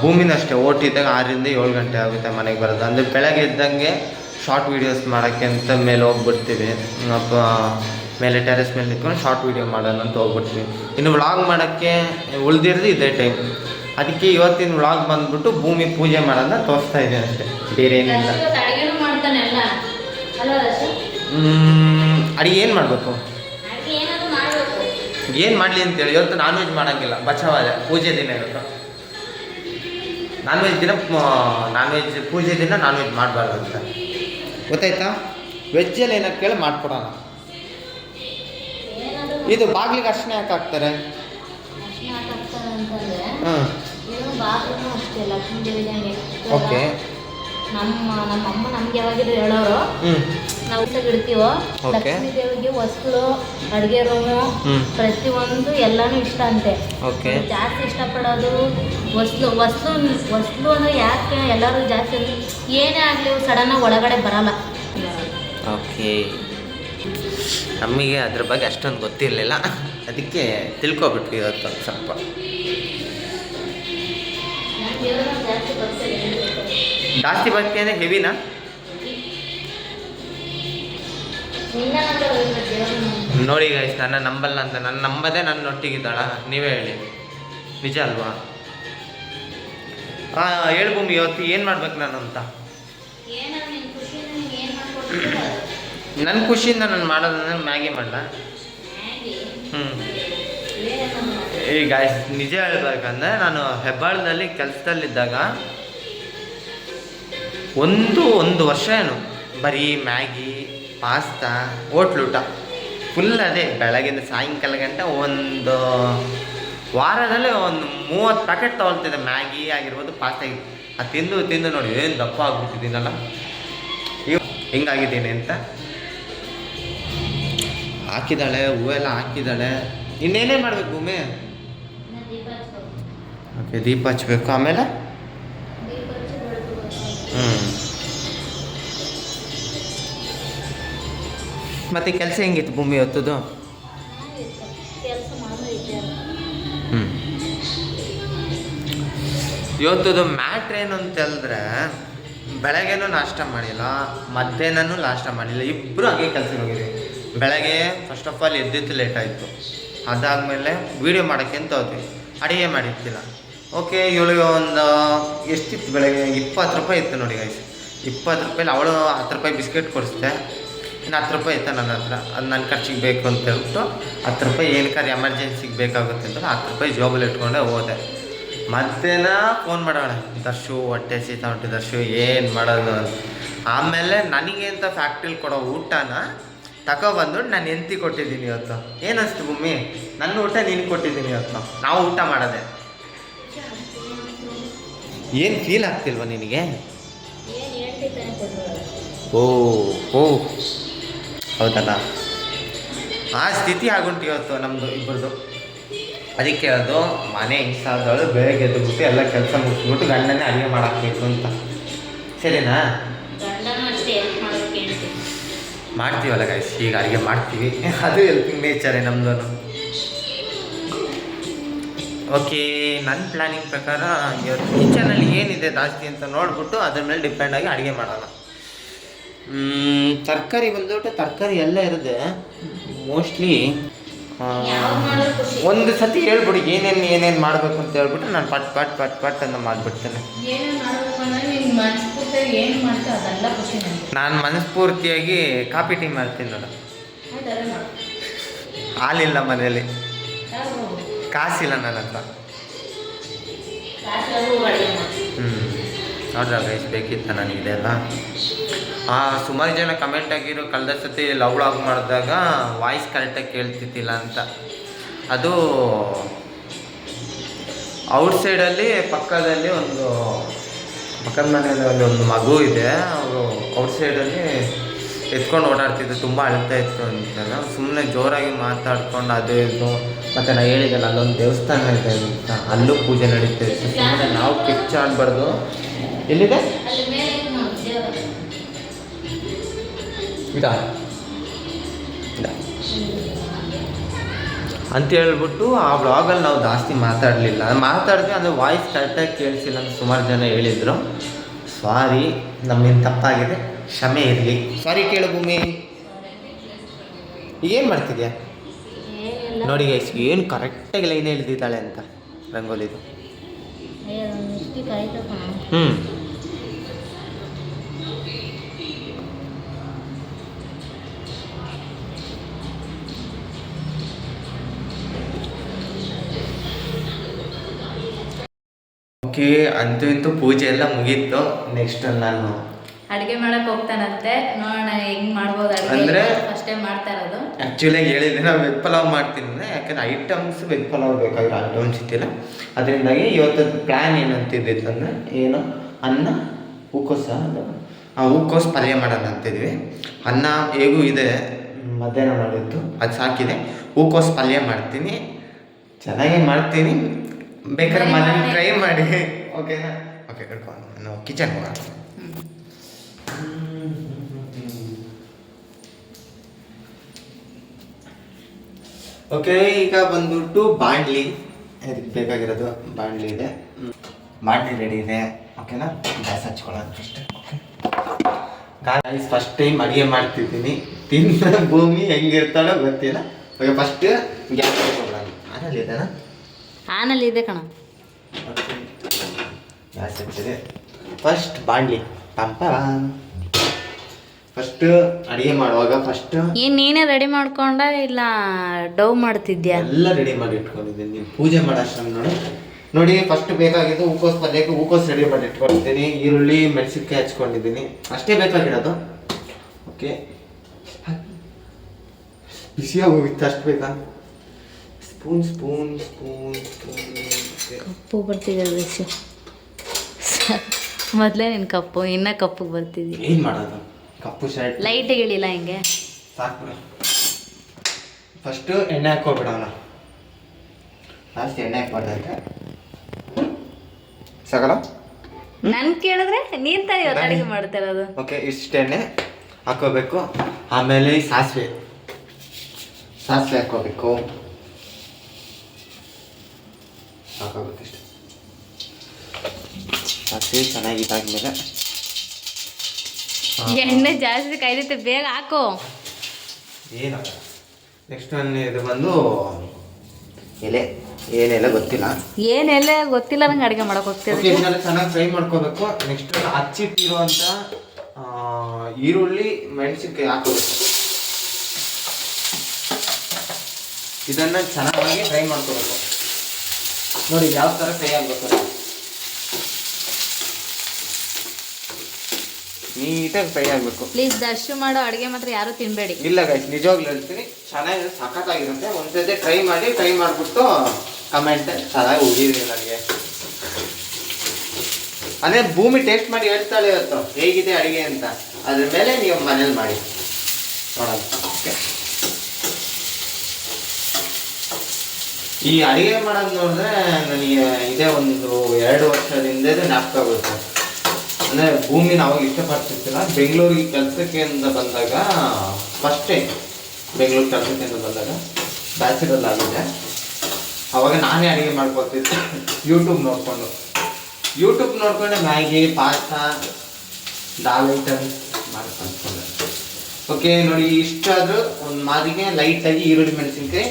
ಭೂಮಿನೂ ಅಷ್ಟೇ ಓಟಿದ್ದಾಗ ಆರರಿಂದ ಏಳು ಗಂಟೆ ಆಗುತ್ತೆ ಮನೆಗೆ ಬರೋದು. ಅಂದರೆ ಬೆಳಗ್ಗೆ ಇದ್ದಂಗೆ ಶಾರ್ಟ್ ವೀಡಿಯೋಸ್ ಮಾಡೋಕ್ಕೆ ಅಂತ ಮೇಲೆ ಹೋಗ್ಬಿಡ್ತೀವಿ. ಅಪ್ಪ ಮೇಲೆ ಟೆರೆಸ್ ಮೇಲೆ ನಿಂತ್ಕೊಂಡು ಶಾರ್ಟ್ ವೀಡಿಯೋ ಮಾಡೋಣ ಅಂತ ಹೋಗ್ಬಿಡ್ತೀವಿ. ಇನ್ನು ವ್ಲಾಗ್ ಮಾಡೋಕ್ಕೆ ಉಳ್ದಿರೋದು ಇದೇ ಟೈಮ್ ಅದಕ್ಕೆ ಇವತ್ತಿನ ವ್ಲಾಗ್ ಬಂದ್ಬಿಟ್ಟು ಭೂಮಿ ಪೂಜೆ ಮಾಡೋದನ್ನ ತೋರಿಸ್ತಾ ಇದ್ದೀನಿ ಅಷ್ಟೇ. ಬೇರೆ ಏನಿಲ್ಲ. ಅಡಿಗೆ ಏನು ಮಾಡಬೇಕು? ಏನು ಮಾಡಲಿ ಅಂತೇಳಿ. ಇವತ್ತು ನಾನ್ ವೆಜ್ ಮಾಡೋಂಗಿಲ್ಲ. ಬಚಾವಾದ ಪೂಜೆ ದಿನ ಇವತ್ತು. ನಾನ್ ವೆಜ್ ದಿನ ನಾನ್ ವೆಜ್ ಪೂಜೆ ದಿನ ನಾನ್ ವೆಜ್ ಮಾಡಬಾರ್ದು ಅಂತ. ಗೊತ್ತಾಯ್ತಾ? ವೆಜ್ಜಲ್ಲಿ ಏನಕ್ಕೆ ಕೇಳಿ ಮಾಡ್ಕೊಡೋಣ. ಇದು ಬಾಗಿಲಿಗೆ ಅರ್ಶನ ಯಾಕೆ ಹಾಕ್ತಾರೆ? ಹಾಂ. ಓಕೆ. ನಮ್ಮ ನಮ್ಮ ಅಮ್ಮ ನಮ್ಗೆ ಯಾವಾಗಿದ್ರು ಹೇಳೋರು ಹ್ಞೂ ನಾವು ಇಡ್ತೀವೋ. ಲಕ್ಷ್ಮೀ ದೇವಿಗೆ ವಸ್ತು ಅಡುಗೆ ರೂಮು. ಪ್ರತಿಯೊಂದು ಎಲ್ಲಾನು ಇಷ್ಟ ಅಂತೆ. ಜಾಸ್ತಿ ಇಷ್ಟಪಡೋದು ವಸ್ತು ವಸ್ತು ವಸ್ತು ಅಂದ್ರೆ ಯಾಕೆ ಎಲ್ಲರೂ ಜಾಸ್ತಿ ಏನೇ ಆಗಲಿ ಸಡನ್ನಾಗಿ ಒಳಗಡೆ ಬರಲ್ಲ. ಓಕೆ ನಮಗೆ ಅದ್ರ ಬಗ್ಗೆ ಅಷ್ಟೊಂದು ಗೊತ್ತಿರಲಿಲ್ಲ. ಅದಕ್ಕೆ ತಿಳ್ಕೊಬಿಟ್ವಿ ಇವತ್ತು ಸ್ವಲ್ಪ. ಜಾಸ್ತಿ ಭಕ್ತಿ ಅಂದರೆ ಹೆವಿನಾ ನೋಡಿ ಗೈಸ್ ನನ್ನ ನಂಬಲ್ಲ ಅಂತ. ನನ್ನ ನಂಬದೆ ನನ್ನ ಒಟ್ಟಿಗಿದ್ದಾಳ ನೀವೇ ಹೇಳಿ. ನಿಜ ಅಲ್ವಾ? ಹಾಂ ಹೇಳು ಭೂಮಿ ಇವತ್ತು ಏನು ಮಾಡ್ಬೇಕು ನಾನು ಅಂತ. ನನ್ನ ಖುಷಿಯಿಂದ ನಾನು ಮಾಡೋದಂದ್ರೆ ಮ್ಯಾಗಿ ಮಾಡಲ? ಮ್ಯಾಗಿ ಹ್ಞೂ ಈ guys, ನಿಜ ಹೇಳ್ಬೇಕಂದ್ರೆ ನಾನು ಹೆಬ್ಬಾಳದಲ್ಲಿ ಕೆಲಸದಲ್ಲಿದ್ದಾಗ ಒಂದು ಒಂದು ವರ್ಷ ಏನು ಬರೀ ಮ್ಯಾಗಿ ಪಾಸ್ತಾ ಹೋಟ್ಲೂಟ. ಫುಲ್ ಅದೇ ಬೆಳಗಿನ ಸಾಯಂಕಾಲ ಗಂಟ ಒಂದು ವಾರದಲ್ಲಿ ಒಂದು ಮೂವತ್ತು ಪ್ಯಾಕೆಟ್ ತೊಗೊಳ್ತಿದ್ದೆ. ಮ್ಯಾಗಿ ಆಗಿರ್ಬೋದು ಪಾಸ್ತಾ ಅದು ತಿಂದು ತಿಂದು ನೋಡಿ ಏನು ದಪ್ಪ ಆಗ್ಬಿಟ್ಟಿದ್ದೀನಲ್ಲ ಈಗ ಹಿಂಗಾಗಿದ್ದೀನಿ ಅಂತ. ಹಾಕಿದ್ದಾಳೆ ಹೂವೆಲ್ಲ ಹಾಕಿದ್ದಾಳೆ. ಇನ್ನೇನೇ ಮಾಡಬೇಕು ಭೂಮಿ. ಓಕೆ ದೀಪ ಹಚ್ಬೇಕು ಆಮೇಲೆ? ಹ್ಞೂ ಮತ್ತೆ ಕೆಲಸ ಹೆಂಗಿತ್ತು ಭೂಮಿ ಹೊತ್ತದು. ಕೆಲ್ಸ. ಹ್ಞೂ ಇವತ್ತದು ಮ್ಯಾಟ್ರ್ ಏನು ಅಂತ ಹೇಳಿದ್ರೆ ಬೆಳಗ್ಗೆನೂ ನಾಷ್ಟ ಮಾಡಿಲ್ಲ, ಮಧ್ಯಾಹ್ನನೂ ನಾಷ್ಟ ಮಾಡಿಲ್ಲ. ಇಬ್ಬರು ಹಾಗೆ ಕೆಲಸಕ್ಕೆ ಹೋಗಿದ್ವಿ. ಬೆಳಗ್ಗೆ ಫಸ್ಟ್ ಆಫ್ ಆಲ್ ಎದ್ದಿದ್ದು ಲೇಟ್ ಆಯಿತು. ಅದಾದಮೇಲೆ ವೀಡಿಯೋ ಮಾಡೋಕ್ಕೆ ಅಂತ ಹೋದ್ವಿ. ಅಡುಗೆ ಮಾಡಿರ್ತಿಲ್ಲ. ಓಕೆ ಇವಳಿಗೆ ಒಂದು ಎಷ್ಟಿತ್ತು ಬೆಳಗ್ಗೆ? ಇಪ್ಪತ್ತು ರೂಪಾಯಿ ಇತ್ತು ನೋಡಿ ಗೈಸ್ ಇಪ್ಪತ್ತು ರೂಪಾಯಲ್ಲಿ ಅವಳು ಹತ್ತು ರೂಪಾಯಿ ಬಿಸ್ಕೆಟ್ ಕೊಡಿಸ್ದೆ ಇನ್ನು ಹತ್ತು ರೂಪಾಯಿ ಇತ್ತು ನನ್ನ ಹತ್ರ. ಅದು ನನ್ನ ಖರ್ಚಿಗೆ ಬೇಕು ಅಂತ ಹೇಳ್ಬಿಟ್ಟು ಹತ್ತು ರೂಪಾಯಿ ಏನಕ್ಕಾರ ಎಮರ್ಜೆನ್ಸಿಗೆ ಬೇಕಾಗುತ್ತೆ ಅಂತ ಹತ್ತು ರೂಪಾಯಿ ಜಾಬಲ್ಲಿ ಇಟ್ಕೊಂಡೆ ಹೋದೆ. ಮಧ್ಯಾಹ್ನ ಫೋನ್ ಮಾಡೋಣ ದರ್ಶು ಹೊಟ್ಟೆ ಸೀತಾ ಹೊಟ್ಟೆ ದರ್ಶು. ಏನು ಮಾಡೋದು ಅಂತ. ಆಮೇಲೆ ನನಗೆ ಅಂತ ಫ್ಯಾಕ್ಟ್ರಿಲಿ ಕೊಡೋ ಊಟನ ತಗೊಬಂದು ನಾನು ಎಂತಿ ಕೊಟ್ಟಿದ್ದೀನಿ ಇವತ್ತು. ಏನಷ್ಟು ಭೂಮಿ? ನನ್ನ ಊಟ ನೀನು ಕೊಟ್ಟಿದ್ದೀನಿ ಇವತ್ತು. ನಾವು ಊಟ ಮಾಡೋದೆ. ಏನು ಫೀಲ್ ಆಗ್ತಿಲ್ವ ನಿನಗೆ? ಓ ಓ. ಹೌದಲ್ಲ? ಆ ಸ್ಥಿತಿ ಆಗುಂಟು ಇವತ್ತು ನಮ್ಮದು ಇಬ್ಬರದು ಅದಕ್ಕೆ ಅದು ಮನೆ ಹಿಂಸಾದವಳು ಬೆಳಗ್ಗೆ ಎದ್ದುಬಿಟ್ಟು ಎಲ್ಲ ಕೆಲಸ ಮುಗಿಸ್ಬಿಟ್ಟು ಗಂಡನೇ ಅಡುಗೆ ಮಾಡಾಕ್ಬೇಕು ಅಂತ. ಸರಿನಾ? ಮಾಡ್ತೀವಲ್ಲ ಗೈಸ್ ಈಗ ಅಡುಗೆ ಮಾಡ್ತೀವಿ. ಅದು ಹೆಲ್ಪಿಂಗ್ ನೇಚರೇ ನಮ್ಮದು ಓಕೆ ನನ್ನ ಪ್ಲ್ಯಾನಿಂಗ್ ಪ್ರಕಾರ ಇವತ್ತು ಕಿಚನಲ್ಲಿ ಏನಿದೆ ಜಾಸ್ತಿ ಅಂತ ನೋಡ್ಬಿಟ್ಟು ಅದ್ರ ಮೇಲೆ ಡಿಪೆಂಡ್ ಆಗಿ ಅಡುಗೆ ಮಾಡೋಣ. ತರಕಾರಿ ಬಂದ್ಬಿಟ್ಟು ತರಕಾರಿ ಎಲ್ಲ ಇರುತ್ತೆ. ಮೋಸ್ಟ್ಲಿ ಒಂದು ಸತಿ ಹೇಳ್ಬಿಡಿ ಏನೇನು ಏನೇನು ಮಾಡಬೇಕು ಅಂತ ಹೇಳ್ಬಿಟ್ಟು ನಾನು ಪಟ್ ಪಟ್ ಪಟ್ ಪಟ್ ಅಂತ ಮಾಡಿಬಿಡ್ತೇನೆ. ನಿನ್ ಮನಸ್ಫೂರ್ತಿಯಾಗಿ ಕಾಫಿ ಟೀ ಮಾಡ್ತೀನಿ ನೋಡ. ಹಾಲಿಲ್ಲ ಮನೆಯಲ್ಲಿ. ಕಾಸಿಲ್ಲ ನನ್ನ ಹತ್ರ ಹ್ಞೂ ನೋಡ್ರ ಗೈಸ್ ಬೇಕಿತ್ತ ಆ, ಸುಮಾರು ಜನ ಕಮೆಂಟ್ ಆಗಿರೋ ಕಳೆದ ಸತಿ ಲವ್ ಲಾಗ್ ಮಾಡಿದಾಗ ವಾಯ್ಸ್ ಕರೆಕ್ಟಾಗಿ ಕೇಳ್ತಿದ್ದಿಲ್ಲ ಅಂತ. ಅದು ಔಟ್ ಸೈಡಲ್ಲಿ ಪಕ್ಕದಲ್ಲಿ ಒಂದು ಪಕ್ಕದ ಮನೆಯಲ್ಲಿ ಒಂದು ಮಗು ಇದೆ. ಅವರು ಔಟ್ ಸೈಡಲ್ಲಿ ಎತ್ಕೊಂಡು ಓಡಾಡ್ತಿದ್ದು ತುಂಬ ಅಳ್ತಾ ಇತ್ತು ಅಂತೆಲ್ಲ. ಸುಮ್ಮನೆ ಜೋರಾಗಿ ಮಾತಾಡ್ಕೊಂಡು ಅದು ಇದು. ಮತ್ತು ನಾನು ಹೇಳಿದ್ದೆಲ್ಲ ಅಲ್ಲೊಂದು ದೇವಸ್ಥಾನ ಇದೆ ಅಂತ. ಅಲ್ಲೂ ಪೂಜೆ ನಡೀತಾ ಇತ್ತು. ಸುಮ್ಮನೆ ನಾವು ಕಿಚ್ಚಾಡಬಾರ್ದು ಎಲ್ಲಿದೆ? ಇದ. ಅಂತ ಹೇಳ್ಬಿಟ್ಟು ಆ ಬ್ಲಾಗಲ್ಲಿ ನಾವು ಜಾಸ್ತಿ ಮಾತಾಡಲಿಲ್ಲ. ಮಾತಾಡಿದ್ವಿ ಅಂದರೆ ವಾಯ್ಸ್ ಕರೆಕ್ಟಾಗಿ ಕೇಳಿಸಿಲ್ಲ ಅಂತ ಸುಮಾರು ಜನ ಹೇಳಿದರು. ಸಾರಿ ನಮ್ಮಿಂದ ತಪ್ಪಾಗಿದೆ. ಕ್ಷಮೆ ಇರಲಿ. ಸಾರಿ ಕೇಳು ಭೂಮಿ. ಏನು ಮಾಡ್ತಿದ್ಯಾ? ನೋಡಿ ಗೈಸ್ ಏನು ಕರೆಕ್ಟಾಗಿ ಲೈನ್ ಹೇಳ್ದಿದ್ದಾಳೆ ಅಂತ ರಂಗೋಲಿದು ಓಕೆ ಅಂತೂ ಇಂತೂ ಪೂಜೆ ಎಲ್ಲ ಮುಗೀತು. ನೆಕ್ಸ್ಟ್ ನಾನು ಅಡುಗೆ ಮಾಡಕ್ ಹೋಗ್ತಾನಂತೆ. ನೋಡೋಣ ಹೆಂಗ್ ಮಾಡ್ಬೋದು ಅಂದ್ರೆ? ಟೈಮ್ ಮಾಡ್ತಾ ಇರೋದು. ಆಕ್ಚುಲಿ ಹೇಳಿದ್ರೆ ನಾವು ವೆಜ್ ಪಲಾವ್ ಮಾಡ್ತೀನಿ ಅಂದರೆ ಯಾಕಂದ್ರೆ ಐಟಮ್ಸ್ ವೆಜ್ ಪಲಾವ್ ಬೇಕಾಗಿರೋ ಐಟಮ್ಸ್ ಇತ್ತಿಲ್ಲ ಅದರಿಂದಾಗಿ ಇವತ್ತು ಪ್ಲ್ಯಾನ್ ಏನಂತಿದ್ದಿತ್ತು ಅಂದರೆ ಏನು? ಅನ್ನ ಹೂಕೋಸ ಅದು ಆ ಹೂಕೋಸು ಪಲ್ಯ ಮಾಡೋಣ ಅಂತಿದ್ವಿ. ಅನ್ನ ಹೇಗೂ ಇದೆ ಮಧ್ಯಾಹ್ನ ಮಾಡಿದ್ದು ಅದು ಸಾಕಿದೆ. ಹೂಕೋಸು ಪಲ್ಯ ಮಾಡ್ತೀನಿ. ಚೆನ್ನಾಗೇ ಮಾಡ್ತೀನಿ. ಬೇಕಾದ್ರೆ ಮನೇಲಿ ಟ್ರೈ ಮಾಡಿ. ಓಕೆನಾ ಓಕೆ ಕರ್ಕೊಂಡು ನಾವು ಕಿಚನ್ ಹೋಗೋಣ. ಓಕೆ ಈಗ ಬಂದ್ಬಿಟ್ಟು ಬಾಂಡ್ಲಿ ಇದಕ್ಕೆ ಬೇಕಾಗಿರೋದು ಬಾಂಡ್ಲಿ ಇದೆ. ಬಾಂಡ್ಲಿ ರೆಡಿ ಇದೆ. ಓಕೆನಾ gas ಹಚ್ಕೊಳ್ಳೋಣ first okay guys first time ಅಡುಗೆ ಮಾಡ್ತಿದ್ದೀನಿ. ತಿನ್ನ ಭೂಮಿ ಹೆಂಗಿರ್ತಾಳೋ ಗೊತ್ತಿಲ್ಲ. ಓಕೆ ಫಸ್ಟ್ ಗ್ಯಾಸ್ ಹಚ್ಕೊಳ್ಳೋಣ. ಆನಲ್ಲಿ ಇದೆನಾ? ಆನಲ್ಲಿ ಇದೆ ಕಣ. ಗ್ಯಾಸ್ ಹಚ್ಚಿದೆ. ಫಸ್ಟ್ ಬಾಂಡ್ಲಿ ಪಂಪ ಫಸ್ಟ್ ಅಡಿಗೆ ಮಾಡುವಾಗ ಫಸ್ಟ್ ಏನ್ ನೀನೇ ರೆಡಿ ಮಾಡ್ಕೊಂಡ ಇಲ್ಲ ಡವ್ ಮಾಡ್ತಿದ್ಯಾ? ಎಲ್ಲ ರೆಡಿ ಮಾಡಿ ಇಟ್ಕೊಂಡಿದ್ದೀನಿ. ನೀವು ಪೂಜೆ ಮಾಡೋ ನೋಡಿ. ನೋಡಿ ಫಸ್ಟ್ ಬೇಕಾಗಿದ್ದು ಹೂಕೋಸ್ ಪಲ್ಯಕ್ಕೆ ಹೂಕೋಸ್ ರೆಡಿ ಮಾಡಿ ಇಟ್ಕೊಂಡಿದ್ದೀನಿ. ಈರುಳ್ಳಿ ಮೆಣಸಿನ್ಕಾಯಿ ಹಚ್ಕೊಂಡಿದ್ದೀನಿ. ಅಷ್ಟೇ ಬೇಕಾಗಿರೋದು. ಓಕೆ ಬಿಸಿಯಾಗಿ ಹೋಗಿತ್ತು ಅಷ್ಟು ಬೇಕಾ? ಸ್ಪೂನ್ ಸ್ಪೂನ್ ಸ್ಪೂನ್ ಸ್ಪೂನ್ ಕಪ್ಪು ಬರ್ತಿದೆ ಬಿಸಿ ಮೊದಲೇ ನಿನ್ನ ಕಪ್ಪು ಇನ್ನೂ ಕಪ್ಪು ಬರ್ತಿದ್ದಿ ಏನು ಮಾಡೋದು? ಕಪ್ಪು ಶರ್ಟ್ ಲೈಟ್ ಇಳಿಲ್ಲ ಹಿಂಗೆ? ಸಾಕು ಫಸ್ಟು ಎಣ್ಣೆ ಹಾಕೋಬಿಡೋಣ ಲಾಸ್ಟ್ ಎಣ್ಣೆ ಹಾಕ್ಬಾರ್ದಂತೆ ಸಾಕಲ್ಲ? ನನ್ ಕೇಳಿದ್ರೆ ನೀನ್ ತಾನೇ ಇವತ್ತು ಅಡಿಗೆ ಮಾಡ್ತಾ ಇರೋದು. ಓಕೆ ಇಷ್ಟು ಎಣ್ಣೆ ಹಾಕೋಬೇಕು ಆಮೇಲೆ ಸಾಸಿವೆ. ಸಾಸಿವೆ ಹಾಕೋಬೇಕು ಹಾಕೋಬೇಕಷ್ಟೆ ಸಾಸಿವೆ ಚೆನ್ನಾಗಿ ಇದಾದ್ಮೇಲೆ ಎಣ್ಣೆ ಜಾಸ್ತಿ ಕಾಯ್ದೈತೆ ಬೇಗ ಹಾಕು. ಏನು ನೆಕ್ಸ್ಟ್ ಇದು ಬಂದು ಎಲೆ. ಏನೆಲ್ಲ ಗೊತ್ತಿಲ್ಲ. ಏನೆಲ್ಲ ಗೊತ್ತಿಲ್ಲ ನಂಗೆ ಅಡುಗೆ ಮಾಡಕ್ ಹೋಗ್ತೀವಿ ಇದನ್ನೆಲ್ಲ ಚೆನ್ನಾಗಿ ಫ್ರೈ ಮಾಡ್ಕೋಬೇಕು. ನೆಕ್ಸ್ಟ್ ಹಚ್ಚಿಟ್ಟಿರುವಂಥ ಈರುಳ್ಳಿ ಮೆಣಸಿನ್ಕಾಯಿ ಹಾಕೋಬೇಕು ಇದನ್ನ ಚೆನ್ನಾಗಿ ಫ್ರೈ ಮಾಡ್ಕೋಬೇಕು. ನೋಡಿ ಯಾವ ಥರ ಫ್ರೈ ಆಗಬೇಕು ನೀಟಾಗಿ ಫ್ರೈ ಆಗಬೇಕು. ಪ್ಲೀಸ್ ದರ್ಶು ಮಾಡೋ ಅಡುಗೆ ಮಾತ್ರ ಯಾರು ತಿನ್ಬೇಡಿ. ಇಲ್ಲ ಗೈಸ್ ನಿಜವಾಗ್ಲೂ ಹೇಳ್ತೀನಿ ಚೆನ್ನಾಗಿ ಸಖತ್ತಾಗಿರುತ್ತೆ. ಒಂದ್ಸತಿ ಟ್ರೈ ಮಾಡಿ ಟ್ರೈ ಮಾಡಿಬಿಟ್ಟು ಕಮೆಂಟ್ ಚೆನ್ನಾಗಿ ಹೋಗಿದೆ ನನಗೆ. ಅದೇ ಭೂಮಿ ಟೇಸ್ಟ್ ಮಾಡಿ ಹೇಳ್ತಾಳೆ ಇವತ್ತು. ಹೇಗಿದೆ ಅಡುಗೆ ಅಂತ. ಅದ್ರ ಮೇಲೆ ನೀವು ಮನೇಲಿ ಮಾಡಿ. ನೋಡೋಣ. ಈ ಅಡಿಗೆ ಮಾಡೋದು ನೋಡಿದ್ರೆ ನನಗೆ ಇದೇ ಒಂದು ಎರಡು ವರ್ಷದಿಂದ ಜ್ಞಾಪಕ ಆಗುತ್ತೆ. ಅಂದರೆ ಭೂಮಿನ ಅವಾಗ ಇಷ್ಟಪಡ್ತಿರ್ತಿಲ್ಲ ಬೆಂಗಳೂರಿಗೆ ಕೆಲಸಕ್ಕೆ ಅಂತ ಬಂದಾಗ ಫಸ್ಟ್ ಟೈಮ್ ಬೆಂಗಳೂರು ಕೆಲಸಕ್ಕೆ ಅಂತ ಬಂದಾಗ ಬ್ಯಾಚುಲರ್ ಆಗಿದೆ. ಅವಾಗ ನಾನೇ ಅಡುಗೆ ಮಾಡ್ಕೊತಿದ್ದೆ ಯೂಟ್ಯೂಬ್ ನೋಡಿಕೊಂಡು. ಯೂಟ್ಯೂಬ್ ನೋಡ್ಕೊಂಡೆ ಮ್ಯಾಗಿ ಪಾಸ್ತಾ ದಾಲ್ ಐಟಮ್ಸ್ ಮಾಡ್ಕೊಂಡ್ಕೊಂಡೆ ಓಕೆ ನೋಡಿ ಇಷ್ಟಾದರೂ ಒಂದು ಮಾದಿಗೆ ಲೈಟಾಗಿ ಈರುಳ್ಳಿ ಮೆಣಸಿನ್ಕಾಯಿ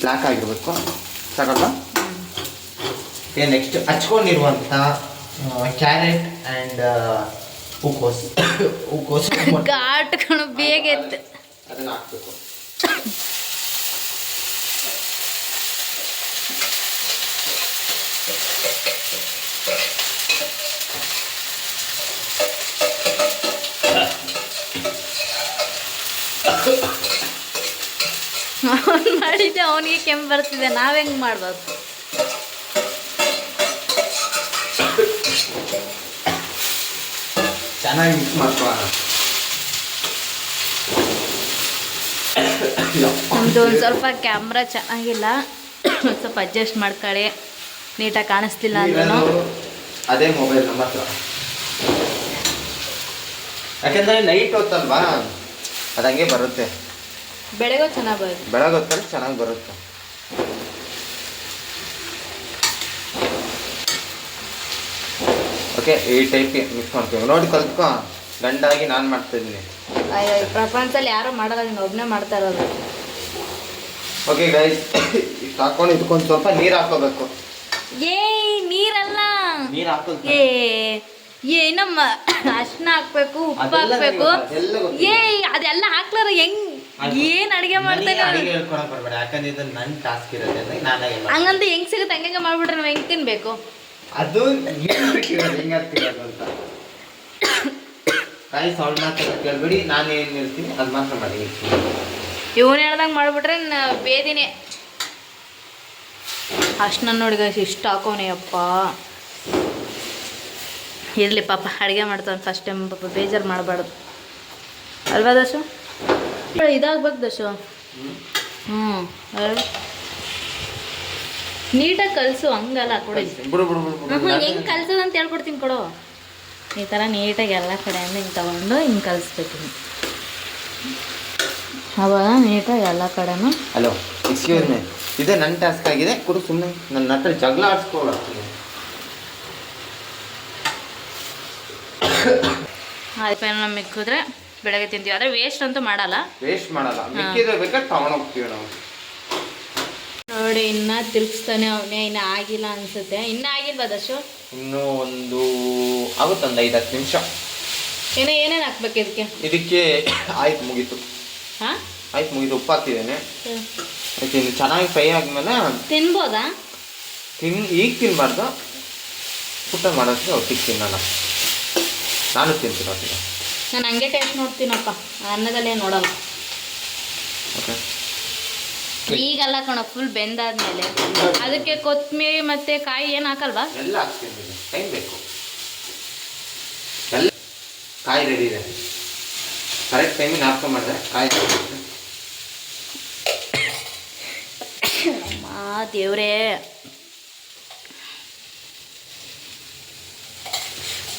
ಬ್ಲ್ಯಾಕ್ ಆಗಿರ್ಬೇಕು. ಸಾಕಲ್ಲ ಓಕೆ ನೆಕ್ಸ್ಟ್ ಹಚ್ಕೊಂಡಿರುವಂಥ ಕ್ಯಾರೆಟ್ ಆ್ಯಂಡ್ ಹೂಕೋಸ್ ಹೂಕೋಸ್ ಗಾಟ್ ಘಾಟ್ ಕಣು ಬೇಗ ಎತ್ತು ಅದನ್ನ ಹಾಕ್ಬೇಕು. ಅವ್ನು ಮಾಡಿದ್ದೆ ಅವನಿಗೆ ಕೆಮ್ಮು ಬರ್ತಿದೆ. ನಾವ್ ಹೆಂಗ್ ಮಾಡ್ಬೋದು ಚೆನ್ನಾಗಿ ಮಿಕ್ಸ್ ಮಾಡ್ಕೊಳ್ಳೋಣ. ಒಂದು ಸ್ವಲ್ಪ ಕ್ಯಾಮ್ರಾ ಚೆನ್ನಾಗಿಲ್ಲ. ಸ್ವಲ್ಪ ಅಡ್ಜಸ್ಟ್ ಮಾಡ್ಕೊಳ್ಳಿ. ನೀಟಾಗಿ ಕಾಣಿಸ್ತಿಲ್ಲ ಅಂದ್ರೂ. ಅದೇ ಮೊಬೈಲ್ ನಮ್ಮ ಹತ್ರ. ಯಾಕೆಂದ್ರೆ ನೈಟ್ ಹೊತ್ತಲ್ವಾ? ಅದಂಗೆ ಹಂಗೆ ಬರುತ್ತೆ. ಬೆಳಗ್ಗೆ ಚೆನ್ನಾಗಿ ಬರುತ್ತೆ. ಬೆಳಗ್ಗೆ ಹೊತ್ತಲ್ಲಿ ಚೆನ್ನಾಗಿ ಬರುತ್ತೆ. ಓಕೆ ಈ ಟೈಪ್ ಮಿಕ್ಸ್ ಮಾಡ್ತೀವಿ. ನೋಡಿ ಕಲ್ತ್ಕೊ. ಗಂಡಾಗಿ ನಾನು ಮಾಡ್ತಾ ಇದ್ದೀನಿ. ಅಯ್ಯೋ ಈ ಪ್ರಪಂಚದಲ್ಲಿ ಯಾರೂ ಮಾಡಲ್ಲ ನೀನು ಒಬ್ಬನೇ ಮಾಡ್ತಾ ಇರೋದು. ಓಕೆ ಗೈಸ್ ಇಷ್ಟು ಹಾಕೊಂಡು ಇದಕ್ಕೊಂದು ಸ್ವಲ್ಪ ನೀರು ಹಾಕೋಬೇಕು ಏಯ್ ನೀರಲ್ಲ. ನೀರು ಹಾಕೋದು ಏ ಏ ನಮ್ಮ ಅರ್ಶಿನ ಹಾಕ್ಬೇಕು ಉಪ್ಪು ಹಾಕ್ಬೇಕು. ಏ ಅದೆಲ್ಲ ಹಾಕ್ಲಾರ ಹೆಂಗ್ ಏನ್ ಅಡಿಗೆ ಮಾಡ್ತೀನಿ. ಹಂಗಂತ ಹೆಂಗ್ ಸಿಗುತ್ತೆ ಹಂಗಂಗ ಮಾಡ್ಬಿಟ್ರೆ ನಾವ್ ಹೆಂಗ್ ತಿನ್ಬೇಕು? ಅದು ಏನು ಬಿಟ್ಟಿರೋದು ಹೆಂಗ್ ಆಗ್ತಿರೋದು ಅಂತ? ಕಾಯಿ ಸಾಲ್ವ್ ಮಾತ್ರ ಕೇಳ್ಬೇಡಿ ನಾನು ಏನು ಹೇಳ್ತೀನಿ ಅದು ಮಾತ್ರ ಮಾಡಿ. ಇವನು ಹೇಳ್ದಂಗೆ ಮಾಡಿಬಿಟ್ರೆ ಬೇದಿನೇ. ಅಷ್ಟು ನನ್ನ ನೋಡಿ guys, ಇಷ್ಟು ಹಾಕೋನೆ ಅಪ್ಪ. ಇರಲಿ ಪಾಪ ಅಡುಗೆ ಮಾಡ್ತಾನೆ ಫಸ್ಟ್ ಟೈಮ್ ಪಾಪ ಬೇಜಾರು ಮಾಡಬಾರ್ದು. ಅಲ್ವಾ ದಶು? ಇದಾಗ್ಬೇಕು ದಶು. ಹ್ಞೂ ನೀಟಾಗಿ ಕಲಸು ಹಂಗಲ್ಲ ಕೊಡಿ. ಹೆಂಗೆ ಕಲ್ಸೋದು ಅಂತ ಹೇಳ್ಕೊಡ್ತೀನಿ ಕೊಡು. ಈ ಥರ ನೀಟಾಗಿ ಎಲ್ಲ ಕಡೆಯಿಂದ ಹಿಂಗೆ ತಗೊಂಡು ಹಿಂಗೆ ಕಲಿಸ್ಬೇಕು. ಅವಾಗ ನೀಟಾಗಿ ಎಲ್ಲ ಕಡೆನೂ ಹಲೋ ಎಕ್ಸ್ಕ್ಯೂಸ್ ಮೀ ಇದೇ ನನ್ನ ಟಾಸ್ಕ್ ಆಗಿದೆ. ಕೊಡು ಸುಮ್ಮನೆ ನನ್ನ ಹತ್ರ ಜಗಳ ಆಡಿಸ್ಕೊಳ್ಳೋದು ಅದಕ್ಕೆ ನಮ್ಮ ಮಿಕ್ಕಿದ್ರೆ ಬೆಳಗ್ಗೆ ತಿಂತೀವಿ. ಆದರೆ ವೇಸ್ಟ್ ಅಂತೂ ಮಾಡಲ್ಲ. ವೇಸ್ಟ್ ಮಾಡಲ್ಲ. ಮಿಕ್ಕಿದ್ರೆ ಬೇಕಾದ್ರೆ ತಗೊಂಡೋಗ್ತೀವಿ ನಾವು. ನೋಡಿ ಇನ್ನ ತಿರುಗಿಸ್ತಾನೆ ಅವನೇ ಇನ್ನ ಆಗಿಲ್ಲ ಅನ್ಸುತ್ತೆ. ಇನ್ನ ಆಗಿಲ್ವಾ ದಶು? ಇನ್ನೂ ಒಂದು ಆಗುತ್ತೆ ಒಂದು ಐದು ಹತ್ತು ನಿಮಿಷ. ಏನೋ ಏನೇನು ಹಾಕ್ಬೇಕು ಇದಕ್ಕೆ? ಇದಕ್ಕೆ ಆಯ್ತು ಮುಗೀತು. ಹಾಂ? ಆಯ್ತು ಮುಗಿದು ಉಪ್ಪು ಹಾಕ್ತಿದ್ದೇನೆ. ಆಯ್ತು ಇನ್ನು ಚೆನ್ನಾಗಿ ಫ್ರೈ ಆದ್ಮೇಲೆ ತಿನ್ಬೋದಾ? ತಿನ್ ಈಗ ತಿನ್ನಬಾರ್ದು ಊಟ ಮಾಡೋಕ್ಕೆ ಒಟ್ಟಿಗೆ ತಿನ್ನೋಣ ನಾನು ತಿಂತೀನಿ ಒಟ್ಟಿಗೆ ನಾನು ಹಂಗೆ ಟೇಸ್ಟ್ ನೋಡ್ತೀನಪ್ಪ. ಅನ್ನದಲ್ಲೇ ನೋಡಲ್ಲ. ಓಕೆ ಈಗಲ್ಲ ಕಣ ಫುಲ್ ಬೆಂದಾದ್ಮೇಲೆ. ಅದಕ್ಕೆ ಕೊತ್ತಂಬರಿ ಮತ್ತೆ ಕಾಯಿ ಏನು ಹಾಕಲ್ವಾ? ಎಲ್ಲ ಹಾಕ್ತೀನಿ. ಟೈಮ್ ಬೇಕು. ಎಲ್ಲ ಕಾಯಿ ರೆಡಿ ಇದೆ. ಕರೆಕ್ಟ್ ಟೈಮಿಗೆ ನಾಪ್ಕ ಮಾಡಿದ್ರೆ ಕಾಯಿ. ಆ ದೇವ್ರೇ.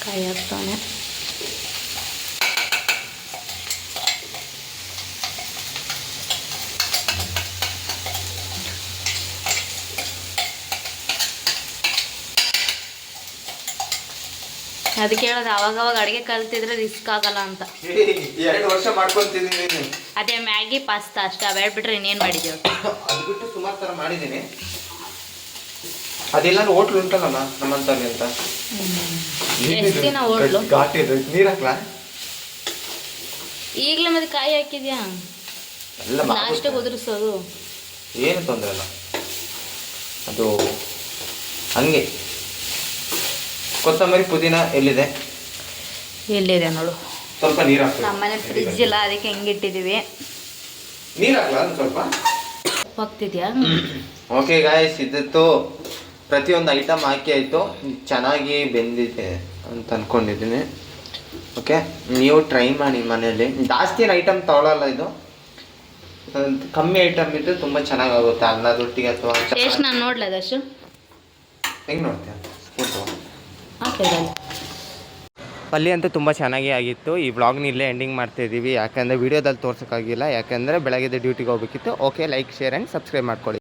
ಕಾಯಿ ಹಾಕ್ತಾನೆ. ಅದಕ್ಕೆ ಹೇಳೋದು ಅವಾಗ ಅವಾಗ ಅಡುಗೆ ಕಲ್ತಿದ್ರೆ ರಿಸ್ಕ್ ಆಗಲ್ಲ ಅಂತ. ಎರಡು ವರ್ಷ ಮಾಡ್ಕೊಂತಿದ್ದೀನಿ ಅದೇ ಮ್ಯಾಗಿ ಪಾಸ್ತಾ ಅಷ್ಟೇ ಅವು ಬಿಟ್ರೆ ಇನ್ನೇನು ಮಾಡಿದ್ದೀವಿ ಅದು ಬಿಟ್ಟು ಸುಮಾರು ಥರ ಮಾಡಿದ್ದೀನಿ. ಅದೆಲ್ಲ ಹೋಟ್ಲು ಉಂಟಲ್ಲ ನಮ್ಮಂತಲ್ಲಿ ಅಂತ. ಎಷ್ಟು ದಿನ ಹೋಟ್ಲು? ಘಾಟಿ ಇದೆ ನೀರು ಹಾಕ್ಲಾ? ಈಗಲೇ ಮತ್ತೆ ಕಾಯಿ ಹಾಕಿದ್ಯಾ? ಎಲ್ಲ ಲಾಸ್ಟಿಗೆ ಉದುರಿಸೋದು. ಏನು ತೊಂದರೆ ಇಲ್ಲ. ಅದು ಹಂಗೆ. ಕೊತ್ತಂಬರಿ ಪುದೀನ ಎಲ್ಲಿದೆ? ಎಲ್ಲಿದೆ ನೋಡು. ಸ್ವಲ್ಪ ನೀರು ನಮ್ಮನೆ ಫ್ರಿಜ್ ಇಲ್ಲ ಅದಕ್ಕೆ ಹೆಂಗಿಟ್ಟಿದ್ದೀವಿ ನೀರು ಹಾಕ್ಲಾ ಸ್ವಲ್ಪ? ಹೋಗ್ತಿದ್ಯಾ ಓಕೆ ಗಾಯ್ಸ್ ಇದಿತ್ತು. ಪ್ರತಿಯೊಂದು ಐಟಮ್ ಹಾಕಿ ಆಯಿತು. ಚೆನ್ನಾಗಿ ಬೆಂದಿದೆ ಅಂತ ಅಂದ್ಕೊಂಡಿದ್ದೀನಿ ಓಕೆ ನೀವು ಟ್ರೈ ಮಾಡಿ ಮನೆಯಲ್ಲಿ. ಜಾಸ್ತಿ ಏನು ಐಟಮ್ ತೊಗೊಳಲ್ಲ ಇದು. ಕಮ್ಮಿ ಐಟಮ್ ಇದ್ದು ತುಂಬ ಚೆನ್ನಾಗಾಗುತ್ತೆ. ಅನ್ನದೊಟ್ಟಿಗೆ ಅಥವಾ ಟೇಸ್ಟ್ ನಾನು ನೋಡ್ಲ ದಶು ಹೆಂಗೆ ನೋಡ್ತೀಯ? ಹಾಕಿದ್ರೆ ಪಲ್ಯ ಅಂತೂ ತುಂಬ ಚೆನ್ನಾಗಿ ಆಗಿತ್ತು. ಈ ವ್ಲಾಗ್ನ ಇಲ್ಲೇ ಎಂಡಿಂಗ್ ಮಾಡ್ತಾ ಇದ್ದೀವಿ ಯಾಕಂದರೆ ವೀಡಿಯೋದಲ್ಲಿ ತೋರ್ಸೋಕ್ಕಾಗಿಲ್ಲ. ಯಾಕಂದರೆ ಬೆಳಗ್ಗೆ ಡ್ಯೂಟಿಗೆ ಹೋಗ್ಬೇಕಿತ್ತು. Okay like share and subscribe ಮಾಡ್ಕೊಳ್ಳಿ.